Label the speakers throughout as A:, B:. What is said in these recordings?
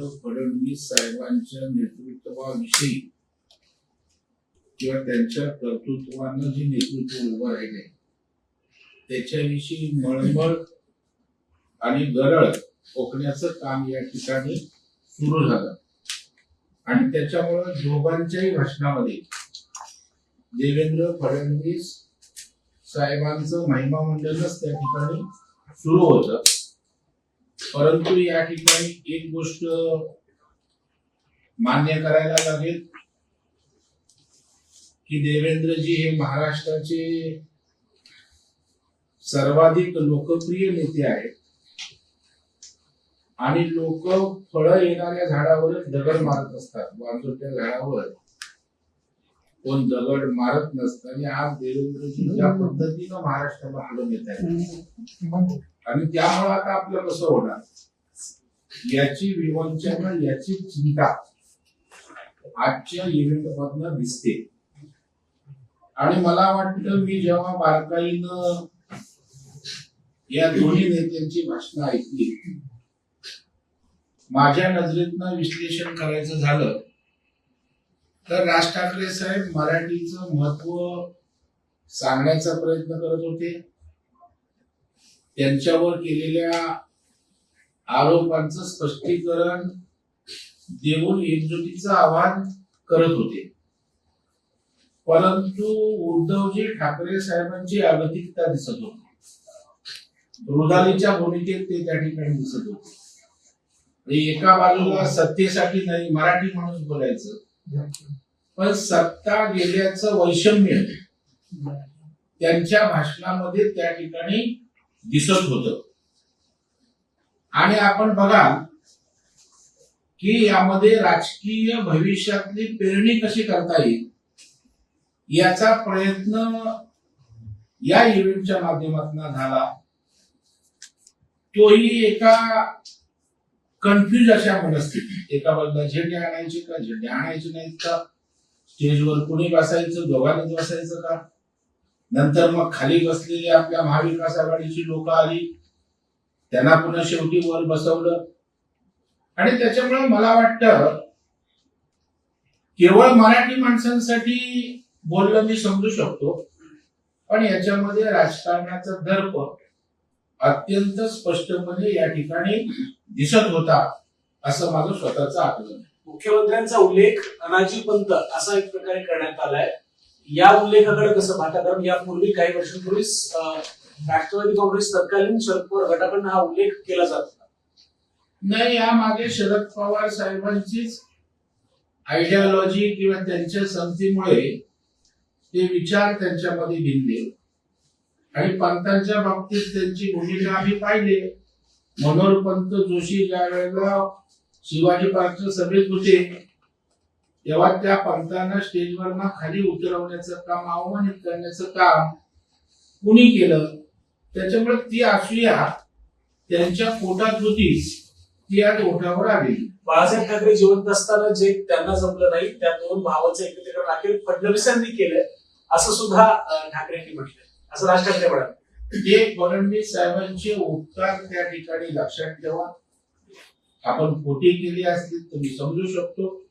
A: फडणवीस साहेबांच्या नेतृत्वाविषयी किंवा त्यांच्या कर्तृत्वानं जे नेतृत्व उभं राहिले त्याच्याविषयी मळमळ आणि गरळ ओकण्याचं काम या ठिकाणी सुरू झालं. आणि त्याच्यामुळं दोघांच्याही भाषणामध्ये देवेंद्र फडणवीस साहेबांचं महिमा मंडळच त्या ठिकाणी सुरू होतं. परंतु या ठिकाणी एक गोष्ट मान्य करायला लागेल की देवेंद्रजी हे महाराष्ट्राचे सर्वाधिक लोकप्रिय नेते आहेत. आणि लोक फळ येणाऱ्या झाडावरच दगड मारत असतात. वांजोट्या झाडावर. कोण दगड मारत नसतं. आणि आज देवेंद्रजी ज्या पद्धतीनं महाराष्ट्राला पुढे येत आहेत आणि त्यामुळे आता आपलं कसं होणार? याची विवंचना याची चिंता आजच्या इव्हेंट मधनं दिसते. आणि मला वाटतं मी जेव्हा बारकाईनं या दोन्ही नेत्यांची भाषणं ऐकली माझ्या नजरेतनं विश्लेषण करायचं झालं तर राज ठाकरे साहेब मराठीचं महत्त्व सांगण्याचा प्रयत्न करत होते. त्यांच्यावर केलेल्या आरोपांचं स्पष्टीकरण देऊन एकजुटीचं आवाहन करत होते. परंतु उद्धवजी ठाकरे साहेबांची अगतिकता दिसत होती. रुदालीच्या भूमिकेत ते त्या ठिकाणी दिसत होते. एका बाजूला सत्तेसाठी नाही मराठी माणूस बोलायचं. पण सत्ता गेल्याचं वैषम्य. त्यांच्या भाषणामध्ये त्या ठिकाणी दिसत होत. आणि आपण बघाल की यामध्ये राजकीय भविष्यातली पेरणी कशी करता येईल याचा प्रयत्न या इव्हेंटच्या माध्यमातून झाला. तोही एका कन्फ्युज अशा मनस्थिती एका बाजूला झेंडे आणायचे का झेंडे आणायचे नाहीत का? स्टेजवर कोणी बसायचं दोघांनीच बसायचं का? नंतर मग खाली बसलेली आपल्या महाविकास आघाडीची लोक आली. त्यांना पुन्हा शेवटी वर बसवलं. आणि त्याच्यामुळे मला वाटतं केवळ मराठी माणसांसाठी बोलणं मी समजू शकतो पण याच्यामध्ये राजकारणाचा दर्प अत्यंत स्पष्टपणे या ठिकाणी दिसत होता असं माझं स्वतःचं आकलन
B: मुख्यमंत्र्यांचा उल्लेख अनाजी पंत असा एक प्रकारे करण्यात आलाय. या उल्लेखाकडे कसं पाहता कारण यापूर्वी काही वर्षांपूर्वीच राष्ट्रवादी काँग्रेस तत्कालीन शरद पवार गटाकडनं हा उल्लेख केला जात होता.
A: नाही यामागे शरद पवार साहेबांचीच आयडियालॉजी किंवा त्यांच्या संधीमुळे ते विचार त्यांच्यामध्ये भिनले. आणि पंतांच्या बाबतीत त्यांची भूमिका आम्ही पाहिले. मनोहर पंत जोशी ज्या वेळेला शिवाजी पार्कच्या सभेत होते तेव्हा त्या पंतांना स्टेजवर ना खाली उतरवण्याचं काम अवमानित करण्याचं काम कुणी केलं? त्याच्यामुळे ती असूया त्यांच्या पोटात होतीच ती आज ओठावर आलेली
B: बाळासाहेब ठाकरे जिवंत असताना जे त्यांना जमलं नाही त्या दोन भावाचं एकत्रीकरण अखेर फडणवीसांनी केलंय असं सुद्धा ठाकरेंनी म्हटलंय. असं राज ठाकरे म्हणाले.
A: ते फडणवीस साहेबांचे उपकार त्या ठिकाणी लक्षात ठेवा. आपण खोटी केली असतील तर मी समजू शकतो.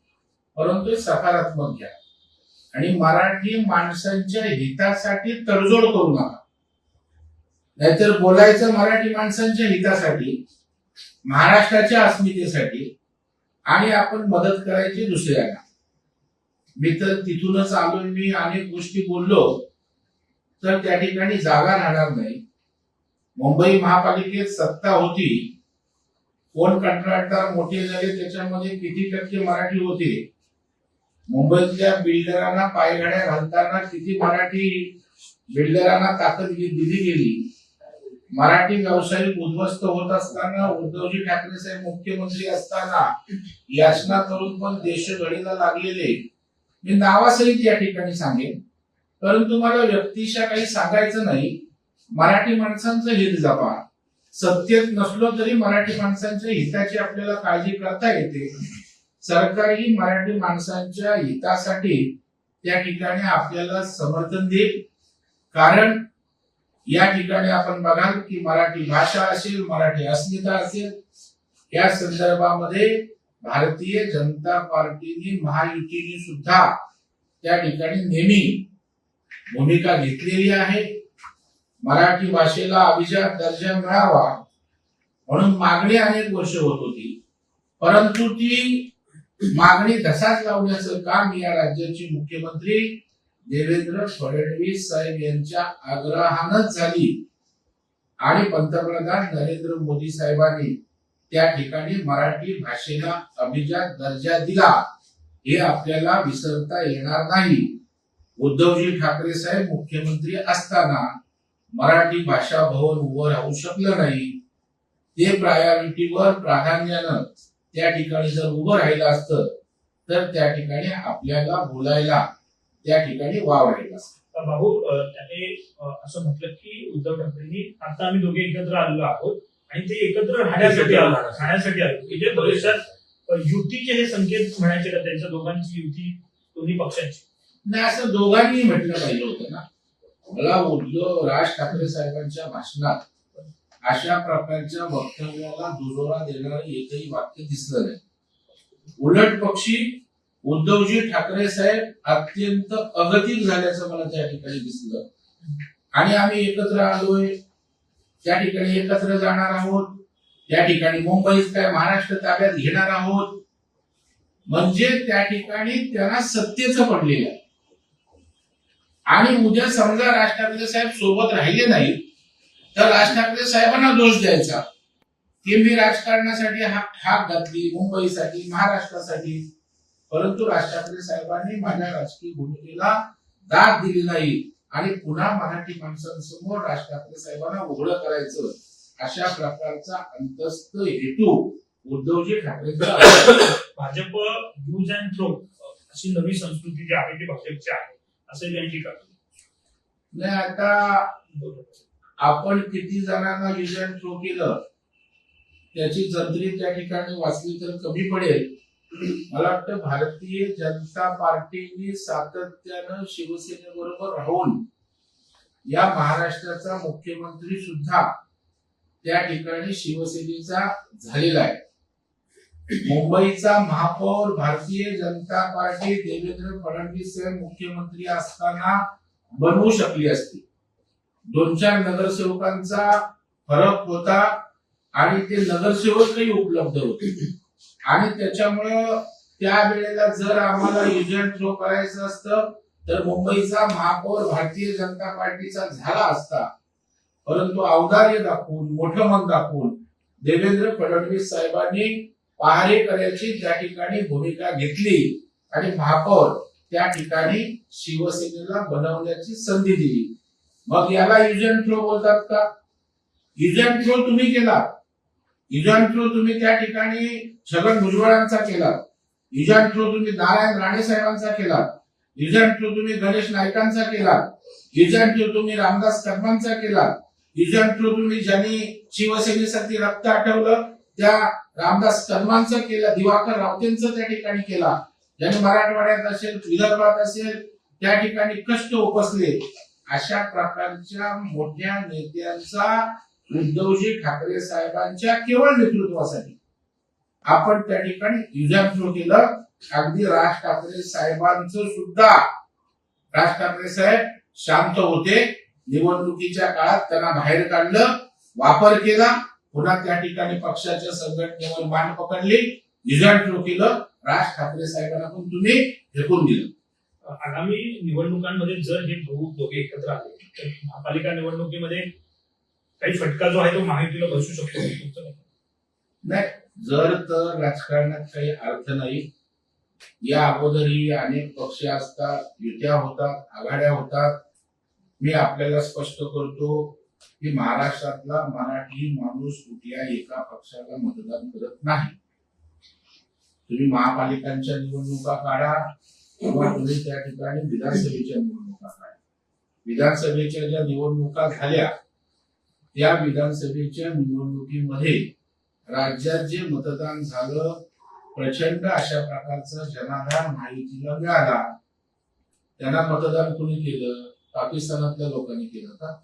A: परंतु सकारात्मक घ्या. आणि मराठी माणसांच्या हितासाठी तडजोड करू नका. नाहीतर बोलायचं मराठी माणसांच्या हितासाठी महाराष्ट्राच्या अस्मितेसाठी आणि आपण मदत करायची दुसऱ्यांना मी तर तिथूनच आलो मी अनेक गोष्टी बोललो तर त्या ठिकाणी जागा राहणार नाही. मुंबई महापालिकेत सत्ता होती. कोण कंत्राटदार मोठे झाले त्याच्यामध्ये किती टक्के मराठी होते? मुंबईतल्या बिल्डरांना पायघड्या घालताना किती मराठी बिल्डरांना ताकद दिली गेली. मराठी व्यावसायिक उद्ध्वस्त होत असताना उद्धवजी ठाकरे साहेब मुख्यमंत्री असताना याचना करून पण देश घडीला लागलेले. मी नावासहित या ठिकाणी सांगेन. परंतु मला व्यक्तिशा काही सांगायचं नाही. मराठी माणसांचं हित जपा. सत्तेत नसलो तरी मराठी माणसांच्या हिताची आपल्याला काळजी करता येते. सरकारही मराठी माणसांच्या हितासाठी त्या ठिकाणी आपल्याला समर्थन देईल. कारण या ठिकाणी आपण बघाल की मराठी भाषा असेल मराठी अस्मिता असेल या संदर्भामध्ये भारतीय जनता पार्टीने महायुतीने सुद्धा त्या ठिकाणी नेहमी भूमिका घेतलेली आहे. मराठी भाषेला अभिजात दर्जा मिळावा म्हणून मागणी अनेक वर्ष होत होती. परंतु ती मागणी घसाच लावण्याचं काम या राज्याचे मुख्यमंत्री देवेंद्र फडणवीस साहेब यांच्या आग्रहानच झाली. आणि पंतप्रधान नरेंद्र मोदी साहेबांनी त्या ठिकाणी मराठी भाषेला अभिजात दर्जा दिला. हे आपल्याला विसरता येणार नाही. उद्धवजी ठाकरे साहेब मुख्यमंत्री असताना मराठी भाषा भवन उभं राहू शकलं नाही. ते प्रायोरिटीवर प्राधान्यानं त्या ठिकाणी जर उभं राहिलं असतं तर त्या ठिकाणी आपल्याला बोलायला त्या ठिकाणी वाव राहिला असतं.
C: तर भाऊ त्याने असं म्हटलं की उद्धव ठाकरेंनी आता आम्ही दोघे एकत्र आलेलो आहोत आणि ते एकत्र राहण्यासाठी आलो राहण्यासाठी. आलो. म्हणजे भविष्यात युतीचे हे संकेत म्हणायचे का त्यांच्या दोघांची युती दोन्ही पक्षांची?
A: नाही असं दोघांनी म्हटलं पाहिजे होतं ना. मला उद्धव राज ठाकरे साहेबांच्या भाषणात अशा प्रकारच्या वक्तव्याला दुजोरा देणारं एकही वाक्य दिसलं नाही. उलट पक्षी उद्धवजी ठाकरे साहेब अत्यंत अगतिक झाल्याचं मला त्या ठिकाणी दिसलं. आणि आम्ही एकत्र आलोय त्या ठिकाणी एकत्र जाणार आहोत त्या ठिकाणी मुंबईत काय महाराष्ट्र ताब्यात घेणार आहोत म्हणजे त्या ठिकाणी त्यांना सत्तेचं पडलेलं आहे. आणि उद्या समजा राज ठाकरे साहेब सोबत राहिले नाही तर राज ठाकरे साहेबांना दोष द्यायचा की मी राजकारणासाठी हाक हाक घातली मुंबईसाठी महाराष्ट्रासाठी परंतु राज ठाकरे साहेबांनी माझ्या राजकीय भूमिकेला दाद दिली नाही आणि पुन्हा मराठी माणसांसमोर राज ठाकरे साहेबांना उघडं करायचं अशा प्रकारचा अंतस्थ हेतू उद्धवजी ठाकरेंचा आहे.
C: भाजप यूज अँड थ्रो अशी नवी संस्कृती जी आहे ती भाजपची आहे असं केली.
A: नाही आता आपण किती जणांना युज थ्रो केलं त्याची जंत्री त्या ठिकाणी वाचली तर कमी पडेल. मला वाटतं भारतीय जनता पार्टीने सातत्यानं शिवसेनेबरोबर राहून या महाराष्ट्राचा मुख्यमंत्री सुद्धा त्या ठिकाणी शिवसेनेचा झालेला आहे. मुंबईचा महापौर भारतीय जनता पार्टी देवेंद्र फडणवीस साहेब मुख्यमंत्री असताना बनवू शकली असती. दोन चार नगरसेवकांचा फरक होता आणि ते नगरसेवकही उपलब्ध होते. आणि त्याच्यामुळं त्या वेळेला जर आम्हाला युजन थ्रो करायचं असतं तर मुंबईचा महापौर भारतीय जनता पार्टीचा झाला असता. परंतु औदार्य दाखवून मोठं मन दाखवून देवेंद्र फडणवीस साहेबांनी पहारेकऱ्याची त्या ठिकाणी भूमिका घेतली आणि महापौर त्या ठिकाणी शिवसेनेला बनवण्याची संधी दिली. मग याला युजन थ्रो बोलतात का? युजन थ्रो तुम्ही केला युजन थ्रो तुम्ही त्या ठिकाणी छगन भुजबळांचा केला युजन थ्रो तुम्ही नारायण राणे साहेबांचा केला युजन थ्रो तुम्ही गणेश नायकांचा केला युजन थ्रो तुम्ही रामदास कर्मांचा केला युजन थ्रो तुम्ही ज्यांनी शिवसेनेसाठी रक्त आठवलं त्या रामदास कर्मांचा केला दिवाकर रावतेंचं त्या ठिकाणी केला ज्यांनी मराठवाड्यात असेल विदर्भात असेल त्या ठिकाणी कष्ट उपसले. अशा प्रकारच्या मोठ्या नेत्यांचा उद्धवजी ठाकरे साहेबांच्या केवळ नेतृत्वासाठी आपण त्या ठिकाणी युजन थ्रो केलं. अगदी राज ठाकरे साहेबांचं सुद्धा राज ठाकरे साहेब शांत होते. निवडणुकीच्या काळात त्यांना बाहेर काढलं वापर केला. पुन्हा त्या ठिकाणी पक्षाच्या संघटनेवर मान पकडली. युजन थ्रो केलं. राज ठाकरे साहेबांना पण तुम्ही फेकून दिलं.
C: आगामी निवडणुकांमध्ये जर हे भाऊ दोघे एकत्र आले तर महापालिका निवडणुकीमध्ये काही फटका जो आहे तो महायुतीला बसू शकतो.
A: नाही जर तर राजकारणात काही अर्थ नाही. या अगोदरही अनेक पक्ष असतात युत्या होतात आघाड्या होतात. मी आपल्याला स्पष्ट करतो की महाराष्ट्रातला मराठी माणूस कुठल्या एका पक्षाला मतदान करत नाही. तुम्ही महापालिकांच्या निवडणुका काढा. किंवा तुम्ही त्या ठिकाणी विधानसभेच्या निवडणुका काढा विधानसभेच्या ज्या निवडणुका झाल्या त्या विधानसभेच्या निवडणुकीमध्ये राज्यात जे मतदान झालं प्रचंड अशा प्रकारचा जनाधार माहितीला मिळाला. त्यांना मतदान कोणी केलं? पाकिस्तानातल्या लोकांनी केलं का?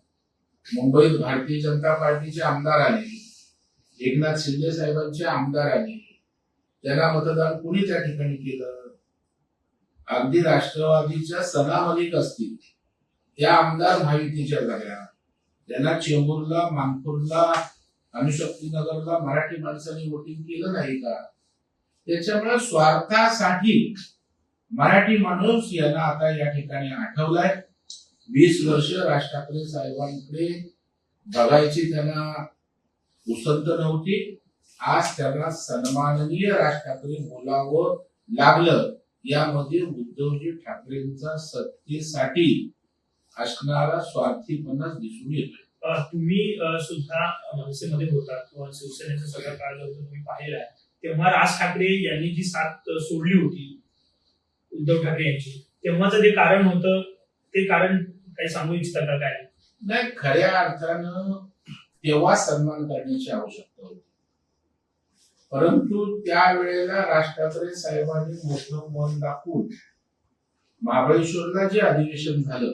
A: मुंबईत भारतीय जनता पार्टीचे आमदार आले एकनाथ शिंदे साहेबांचे आमदार आले. त्यांना मतदान कुणी त्या ठिकाणी केलं? अगदी राष्ट्रवादीच्या सनामलिक असतील. त्या आमदार महायुतीच्या झाल्या त्यांना चेंबूरला मानपूरला अणुशक्तीनगरला मराठी माणसांनी वोटिंग केलं नाही का? त्याच्यामुळे स्वार्थासाठी मराठी माणूस यांना आता या ठिकाणी आठवलाय. वीस वर्ष राज ठाकरे साहेबांकडे बघायची त्यांना उसंत नव्हती. आज त्यांना सन्माननीय राज ठाकरे बोलावं लागलं. यामध्ये उद्धवजी ठाकरेंचा सत्तेसाठी असणारा स्वार्थीपणा दिसून येतो
C: तुम्ही सुद्धा मनसेमध्ये होता किंवा शिवसेनेचा सगळा काळ तुम्ही पाहिला आहे तेव्हा राज ठाकरे यांनी जी साथ सोडली होती उद्धव ठाकरे यांची तेव्हाचं जे कारण होतं ते कारण काही सांगू इच्छिता का काय?
A: नाही खऱ्या अर्थानं तेव्हा सन्मान करण्याची आवश्यकता होती. परंतु त्यावेळेला राज ठाकरे साहेबांनी मोठं मन दाखवून महाबळेश्वरला जे अधिवेशन झालं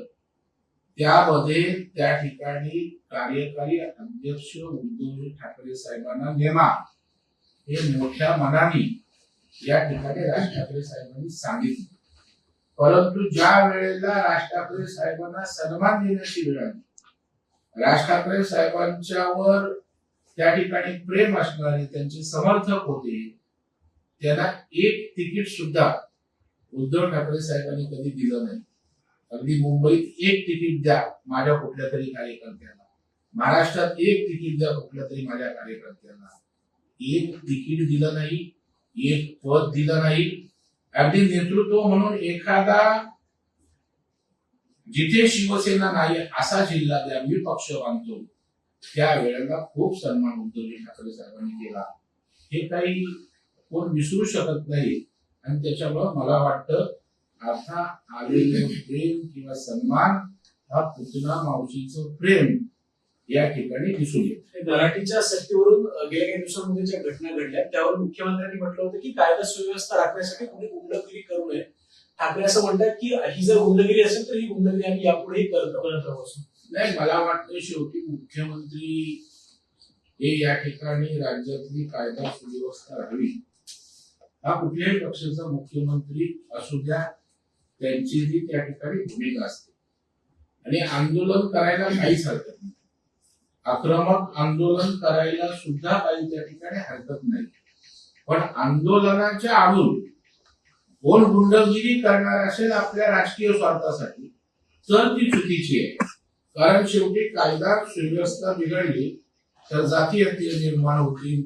A: त्यामध्ये त्या ठिकाणी कार्यकारी अध्यक्ष उद्धवजी ठाकरे साहेबांना नेमा हे मोठ्या मनाने या ठिकाणी राज ठाकरे साहेबांनी सांगितलं. परंतु ज्या वेळेला राज ठाकरे साहेबांना सन्मान देण्याची वेळ आली राज ठाकरे साहेबांच्यावर त्या ठिकाणी प्रेम असणारे त्यांचे समर्थक होते. त्यांना एक तिकीट सुद्धा उद्धव ठाकरे साहेबांनी कधी दिलं नाही. अगदी मुंबईत एक तिकीट द्या माझ्या कुठल्या तरी कार्यकर्त्याला. महाराष्ट्रात एक तिकीट द्या कुठल्या तरी माझ्या कार्यकर्त्याला. एक तिकीट दिलं नाही एक पद दिलं नाही. अगदी नेतृत्व म्हणून एखादा जिथे शिवसेना नाही असा जिल्हा द्या मी पक्ष बांधतो. त्या वेळेला खूप सन्मान उद्धवजी ठाकरे साहेबांनी केला. हे काही कोण विसरू शकत नाही. आणि त्याच्यामुळं मला वाटतं आता आलेलं प्रेम किंवा सन्मान हा पुतना मावशीचं प्रेम या ठिकाणी दिसून येत.
B: मराठीच्या सत्तेवरून गेल्या काही दिवसांमध्ये ज्या घटना घडल्या त्यावर मुख्यमंत्र्यांनी म्हटलं होतं की कायदा सुव्यवस्था राखण्यासाठी कुणी गुंडगिरी करू नये. ठाकरे असं म्हणतात की ही जर गुंडगिरी असेल तर ही गुंडगिरी आम्ही यापुढेही करत राहू.
A: नाही मला वाटतं शेवटी मुख्यमंत्री हे या ठिकाणी राज्यातली कायदा सुव्यवस्था राहावी. हा कुठल्याही पक्षाचा मुख्यमंत्री असू द्या त्यांची जी त्या ठिकाणी भूमिका असते. आणि आंदोलन करायला काहीच हरकत नाही. आक्रमक आंदोलन करायला सुद्धा काही त्या ठिकाणी हरकत नाही. पण आंदोलनाच्या आडून कोण गुंडगिरी करणार असेल आपल्या राजकीय स्वार्थासाठी तर ती चुकीची आहे. कारण शेवटी कायदा सुव्यवस्था बिघडली तर जातीय तेढ निर्माण होतील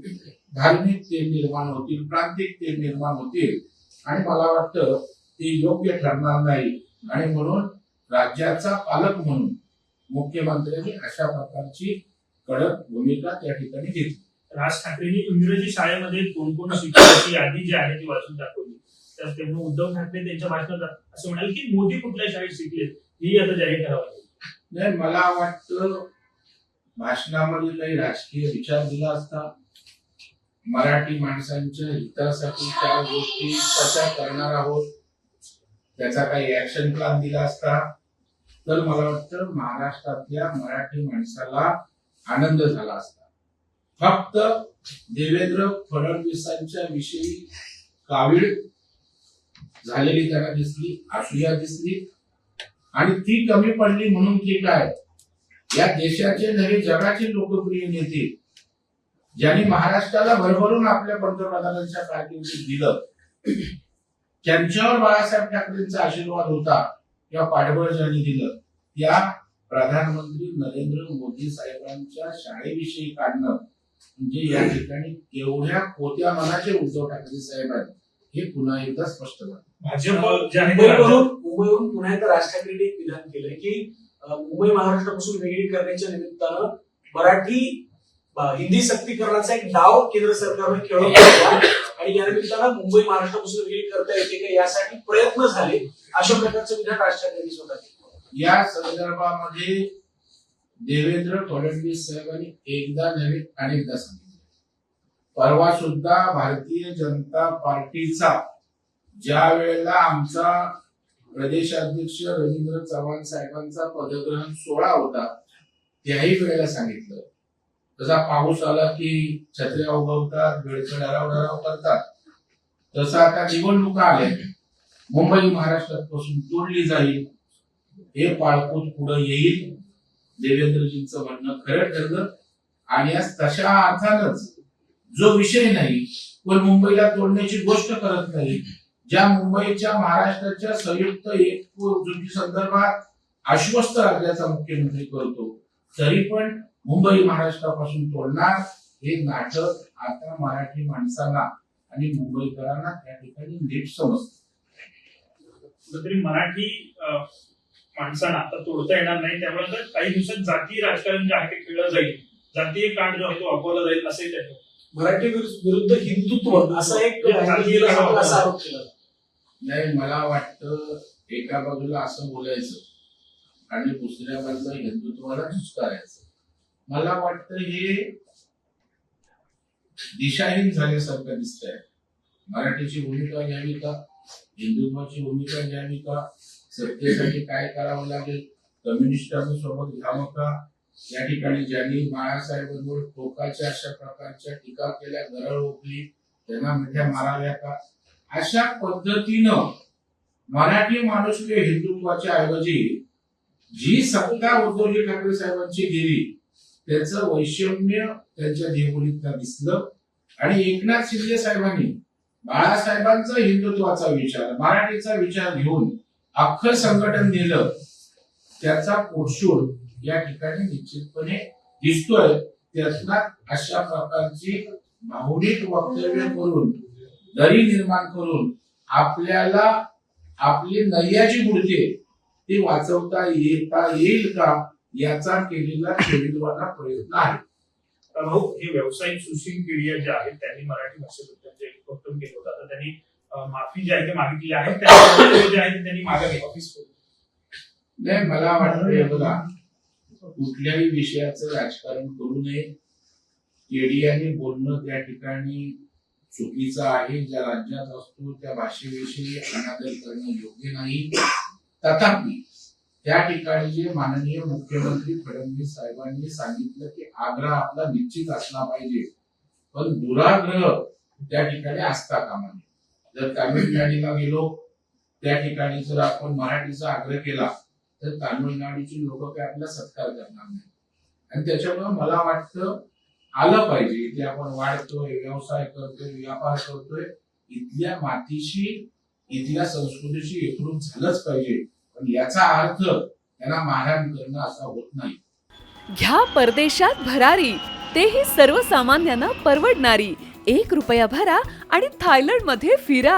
A: धार्मिक तेल निर्माण होतील प्रांतिक तेल निर्माण होतील. आणि मला वाटतं ते योग्य ठरणार नाही. आणि म्हणून राज्याचा पालक म्हणून मुख्यमंत्र्यांनी अशा प्रकारची कडक भूमिका त्या ठिकाणी घेतली.
C: राज ठाकरेंनी इंग्रजी शाळेमध्ये कोण कोण शिकण्याची यादी जी आहे ती वाचून दाखवली. तर तेव्हा उद्धव ठाकरे त्यांच्या भाषणात असं म्हणाले की मोदी कुठल्या शाळेत शिकले ही आता जाहीर करावं
A: नाही मला वाटतं भाषणामध्ये काही राजकीय विचार दिला असता मराठी माणसांच्या हितासाठी त्या गोष्टी कशा करणार आहोत त्याचा काही ऍक्शन प्लॅन दिला असता तर मला वाटतं महाराष्ट्रातल्या मराठी माणसाला आनंद झाला असता. फक्त देवेंद्र फडणवीसांच्या विषयी कावीळ झालेली त्यांना दिसली असूया दिसली आणि ती कमी पडली म्हणून ठीक काय? या देशाचे नवे जगाचे लोकप्रिय नेते. ज्यांनी महाराष्ट्राला भरभरून आपल्या पंतप्रधानांच्या कारकिर्दीत दिलं. त्यांच्यावर बाळासाहेब ठाकरेंचा आशीर्वाद होता किंवा पाठबळ ज्यांनी दिलं या प्रधानमंत्री नरेंद्र मोदी साहेबांच्या शाळेविषयी काढणं. म्हणजे या ठिकाणी केवढ्या कोत्या मनाचे उद्धव ठाकरे साहेब आहेत हे पुन्हा एकदा स्पष्ट झालं.
C: भाजप जे आहे
B: मुंबईवरून मुंबईवरून पुन्हा एकदा राज ठाकरेंनी एक विधान केलंय की मुंबई महाराष्ट्रापासून वेगळी करण्याच्या निमित्तानं मराठी हिंदी सक्तीकरणाचा एक डाव केंद्र सरकारने खेळवला होता. आणि या निमित्तानं मुंबई महाराष्ट्रापासून वेगळी करता येते का यासाठी प्रयत्न झाले अशा प्रकारचं विधान राज ठाकरेंनी स्वतः केलं.
A: या संदर्भामध्ये देवेंद्र फडणवीस साहेबांनी एकदा नव्हे अनेकदा सांगितले. परवा सुद्धा भारतीय जनता पार्टीचा ज्या वेळेला आमचा प्रदेशाध्यक्ष रवींद्र चव्हाण साहेबांचा पदग्रहण सोहळा होता त्याही वेळेला सांगितलं. तसा पाऊस आला की छत्र्या उगवतात बेडकं डराव डराव करतात. तसं आता निवडणुका आल्या. मुंबई महाराष्ट्रापासून तोडली जाईल. हे पाळपूत पुढे येईल. देवेंद्रजींचं म्हणणं खरं ठरलं. आणि आज तशा अर्थानच जो विषय नाही पण मुंबईला तोडण्याची गोष्ट करत नाही ज्या मुंबईच्या महाराष्ट्राच्या संयुक्त एकजुटी संदर्भात आश्वस्त राज्याचा मुख्यमंत्री करतो तरी पण मुंबई महाराष्ट्रापासून तोडणार हे नाटक आता मराठी माणसाला आणि मुंबईकरांना त्या ठिकाणी नीट समजतं.
C: तरी मराठी माणसांना आता तोडता येणार नाही त्यामुळे काही दिवसात जातीय राजकारण जे आहे ते खेळलं जाईल. जातीय कांड जो आहे तो वापरला जाईल असे त्याचे
B: मराठी विरुद्ध हिंदुत्व असा एक असा आरोप केला. जातो.
A: नाही मला वाटतं एका बाजूला असं बोलायचं आणि दुसऱ्या बाजूला हिंदुत्वाला झुचकारायचं मला वाटतं हे दिशाहीन झाल्यासारखं दिसतंय. मराठीची भूमिका घ्यावी का? हिंदुत्वाची भूमिका घ्यावी का? सत्तेसाठी काय करावं लागेल? कम्युनिस्टांनी सोबत घ्यावं का? या ठिकाणी ज्यांनी बाळासाहेबांवर टोकाच्या अशा प्रकारच्या टीका केल्या गरळ ओकली त्यांना मिठ्या माराव्या का? अशा पद्धतीनं मराठी माणूस हिंदुत्वाच्या ऐवजी जी सत्ता उद्धवजी ठाकरे साहेबांची गेली त्याचं वैषम्य त्यांच्या देवळीत दिसलं. आणि एकनाथ शिंदे साहेबांनी बाळासाहेबांचा हिंदुत्वाचा विचार मराठीचा विचार घेऊन अख्खं संघटन नेलं. त्याचा पोटशूळ या ठिकाणी निश्चितपणे दिसतोय त्यातला अशा प्रकारची भावनिक वक्तव्य करून दरी निर्माण करून आपल्याला आपली नैयाची मूर्ती ती वाचवता येता येईल का याचा केलेला खेळीवाला प्रयत्न आहे.
C: भाऊ हे व्यावसायिक सुशील पिढिया जे आहेत त्यांनी मराठी भाषेबद्दल जे वक्तव्य केलं होतं. आता त्यांनी माफी जी आहे ते मागितली आहे. त्यांनी मागावी ऑफिस
A: नाही मला वाटतं बघा कुठल्याही विषयाचं राजकारण करू नये. केडियाने बोलणं त्या ठिकाणी चुकीचं आहे. ज्या राज्यात असतो त्या भाषेविषयी अनादर करणं योग्य नाही. तथापि त्या ठिकाणी जे माननीय मुख्यमंत्री फडणवीस साहेबांनी सांगितलं की आग्रह आपला निश्चित असला पाहिजे. पण दुराग्रह त्या ठिकाणी असता कामा नये जर तामिळनाडूला गेलो त्या ठिकाणी जर आपण मराठीचा आग्रह केला तर तामिळनाडूची लोक काय आपला सत्कार करणार नाही आणि त्याच्यामुळे मला वाटतं आलं पाहिजे इथे आपण वाढतोय व्यवसाय करतोय व्यापार करतोय इथल्या मातीशी इथल्या संस्कृतीशी एकरूप झालंच पाहिजे. पण याचा अर्थ त्यांना मारहाण करणं असा होत नाही.
D: घ्या परदेशात भरारी तेही सर्वसामान्यांना परवडणारी. एक रुपया भरा आणि थायलंडमध्ये फिरा.